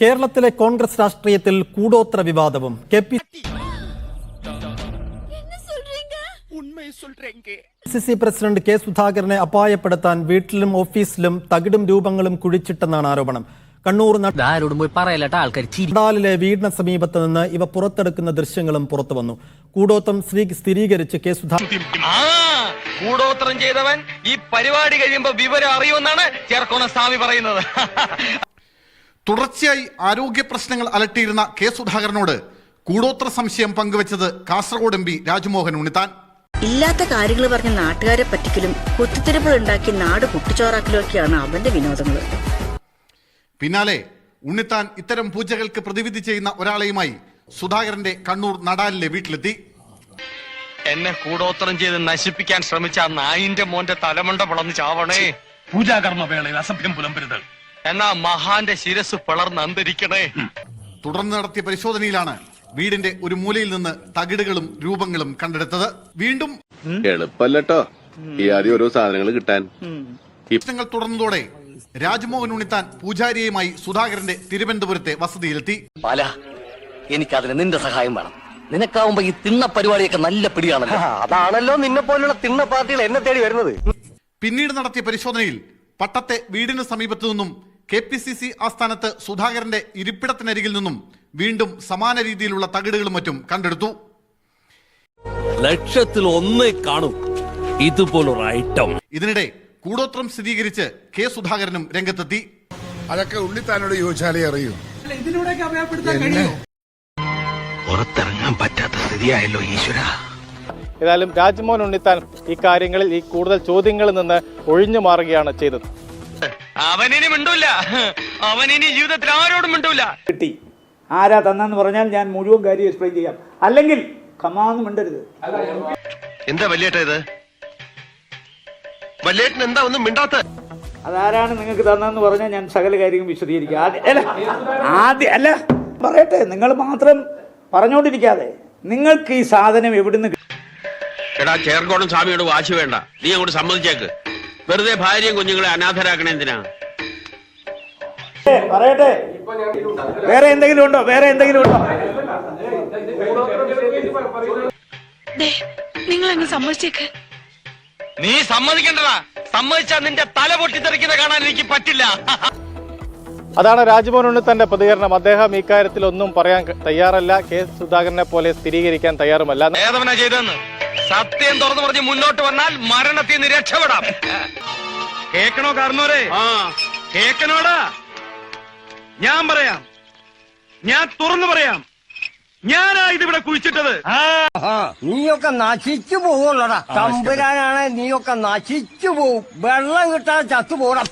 കേരളത്തിലെ കോൺഗ്രസ് രാഷ്ട്രീയത്തിൽ കൂടോത്ര വിവാദവും. K P C C president K സുധാകരനെ അപായപ്പെടുത്താൻ വീട്ടിലും ഓഫീസിലും തകിടും രൂപങ്ങളും കുഴിച്ചിട്ടെന്നാണ് ആരോപണം. കണ്ണൂർ ആരോടും പോയി പറയലട്ട ആൾക്കാർ ചിരി. നടാലിലെ വീടിന് സമീപത്ത് നിന്ന് ഇവ പുറത്തെടുക്കുന്ന ദൃശ്യങ്ങളും പുറത്തു വന്നു. കൂടോത്രം ശ്രീ സ്ഥിരീകരിച്ച് കെ സുധാകരൻ കൂടോത്രം ചെയ്തവൻ ഈ പരിപാടി കഴിയുമ്പോ വിവരം അറിയുമെന്നാണ് ചേർക്കോണ സ്വാമി പറയുന്നത്. തുടർച്ചയായി ആരോഗ്യ പ്രശ്നങ്ങൾ അലട്ടിയിരുന്ന കെ സുധാകരനോട് കൂടോത്ര സംശയം പങ്കുവച്ചത് കാസർഗോഡ് എം പി രാജ്മോഹൻ ഉണ്ണിത്താൻ. ഇല്ലാത്ത കാര്യങ്ങൾ പറഞ്ഞ് നാട്ടുകാരെ പറ്റിക്കലും കുത്തിത്തിരിപ്പുകൾ ഉണ്ടാക്കി നാട് കുട്ടിച്ചോറാക്കലൊക്കെയാണ് അവന്റെ വിനോദങ്ങൾ. പിന്നാലെ ഉണ്ണിത്താൻ ഇത്തരം പൂജകൾക്ക് പ്രതിവിധി ചെയ്യുന്ന ഒരാളെയുമായി സുധാകരന്റെ കണ്ണൂർ നടാലിലെ വീട്ടിലെത്തി. എന്നെ കൂടോത്രം ചെയ്ത് നശിപ്പിക്കാൻ ശ്രമിച്ച ആ നായിന്റെ മോന്റെ തലമുണ്ട പിളർന്ന് ചാവണേ. പൂജാകർമ്മ വേളയിൽ അസഭ്യം പുലമ്പരുത്. എന്നാ മഹാന്റെ ശിരസ് പിളർന്ന് അന്തരിക്കണേ. തുടർന്ന് നടത്തിയ പരിശോധനയിലാണ് വീടിന്റെ ഒരു മൂലയിൽ നിന്ന് തകിടുകളും രൂപങ്ങളും കണ്ടെടുത്തത്. വീണ്ടും എളുപ്പല്ലോ ഈ ആദ്യം ഓരോ സാധനങ്ങൾ കിട്ടാൻ. പ്രശ്നങ്ങൾ തുടർന്നതോടെ രാജ്മോഹൻ ഉണ്ണിത്താൻ പൂജാരിയുമായി സുധാകരന്റെ തിരുവനന്തപുരത്തെ വസതിയിലെത്തി. പല എനിക്കതിന് നിന്റെ സഹായം വേണം. നിനക്കാവുമ്പോ ഈ തിണ്ണ പരിപാടിയൊക്കെ നല്ല പിടിയാണല്ലോ. അതാണല്ലോ നിന്നെ പോലുള്ള തിണ്ണ പാർട്ടികൾ എന്നെ തേടി വരുന്നത്. പിന്നീട് നടത്തിയ പരിശോധനയിൽ പട്ടത്തെ വീടിന് സമീപത്തു നിന്നും കെ പി സി സി ആസ്ഥാനത്ത് സുധാകരന്റെ ഇരിപ്പിടത്തിനരികിൽ നിന്നും വീണ്ടും സമാന രീതിയിലുള്ള തകിടുകളും മറ്റും കണ്ടെടുത്തു. ലക്ഷത്തിൽ ഒന്നേ കാണും. ഇതുപോലൊരു ഐറ്റം ഇതിനിടെ കൂടോത്രം സ്ഥിരീകരിച്ച് കെ സുധാകരനും രംഗത്തെത്തി. അതൊക്കെ ഉള്ളിത്താനോട് ചോദിച്ചാലേ അറിയൂ. പുറത്തിറങ്ങാൻ പറ്റാത്ത സ്ഥിതിയായല്ലോ ഈശ്വര. ഏതായാലും രാജ്മോഹൻ ഉണ്ണിത്താൻ ഈ കാര്യങ്ങളിൽ ഈ കൂടുതൽ ചോദ്യങ്ങളിൽ നിന്ന് ഒഴിഞ്ഞു മാറുകയാണ് ചെയ്തത്. അവനിനി മിണ്ടൂല. അവനിനി ജീവിതത്തിൽ ആരോടും മിണ്ടൂല. കിട്ടി. ആരാ തന്നെന്ന് പറഞ്ഞാൽ ഞാൻ മുഴുവൻ കാര്യം എക്സ്പ്ലെയിൻ ചെയ്യാം. അല്ലെങ്കിൽ കമാന്ന് മിണ്ടരുത്. എന്താ വലിയേട്ട ഇത്? വല്യേട്ടൻ എന്താ ഒന്നും മിണ്ടാത്ത അതാരാണ് നിങ്ങൾക്ക് തന്നെന്ന് പറഞ്ഞാൽ ഞാൻ സകല കാര്യവും വിശദീകരിക്കും. ആദ്യം അല്ല ആദ്യം അല്ല പറയട്ടെ. നിങ്ങൾ മാത്രം പറഞ്ഞുകൊണ്ടിരിക്കാതെ നിങ്ങൾക്ക് ഈ സാധനം എവിടുന്ന് കിട്ടി? എടാ ചേർക്കോടും സ്വാമിയോട് വാശി വേണ്ട. നീ അങ്ങോട്ട് സമ്മതിച്ചേക്ക്. വെറുതെ ഭാര്യയും കുഞ്ഞുങ്ങളെ അനാഥരാക്കണ എന്തിനാ? പറയട്ടെ. വേറെ എന്തെങ്കിലും ഉണ്ടോ? വേറെ എന്തെങ്കിലും ഉണ്ടോ? നിങ്ങൾ അങ്ങ് സമ്മതിച്ചേക്ക്. നീ സമ്മതിക്കണ്ടടാ സമ്മതിച്ചാ നിന്റെ തല പൊട്ടിത്തെറിക്കുന്ന കാണാൻ എനിക്ക് പറ്റില്ല. അതാണ് രാജ്മോഹൻ തന്റെ പ്രതികരണം. അദ്ദേഹം ഇക്കാര്യത്തിൽ ഒന്നും പറയാൻ തയ്യാറല്ല. കെ സുധാകരനെ പോലെ സ്ഥിരീകരിക്കാൻ തയ്യാറുമല്ല. ചെയ്തെന്ന് സത്യം തുറന്നു പറഞ്ഞ് മുന്നോട്ട് വന്നാൽ മരണത്തിൽ നിന്ന് രക്ഷപ്പെടാം കേക്കണോ കാരണോരെ ആ. കേക്കണോടാ? ഞാൻ പറയാം. ഞാൻ തുറന്നു പറയാം. ഞാനാ ഇതിവിടെ കുഴിച്ചിട്ടത്. നീയൊക്കെ നശിച്ചു പോവുള്ളടാ. തമ്പുരാനാണ് നീയൊക്കെ നശിച്ചു പോവും. വെള്ളം കിട്ടാതെ ചത്തു പോകണം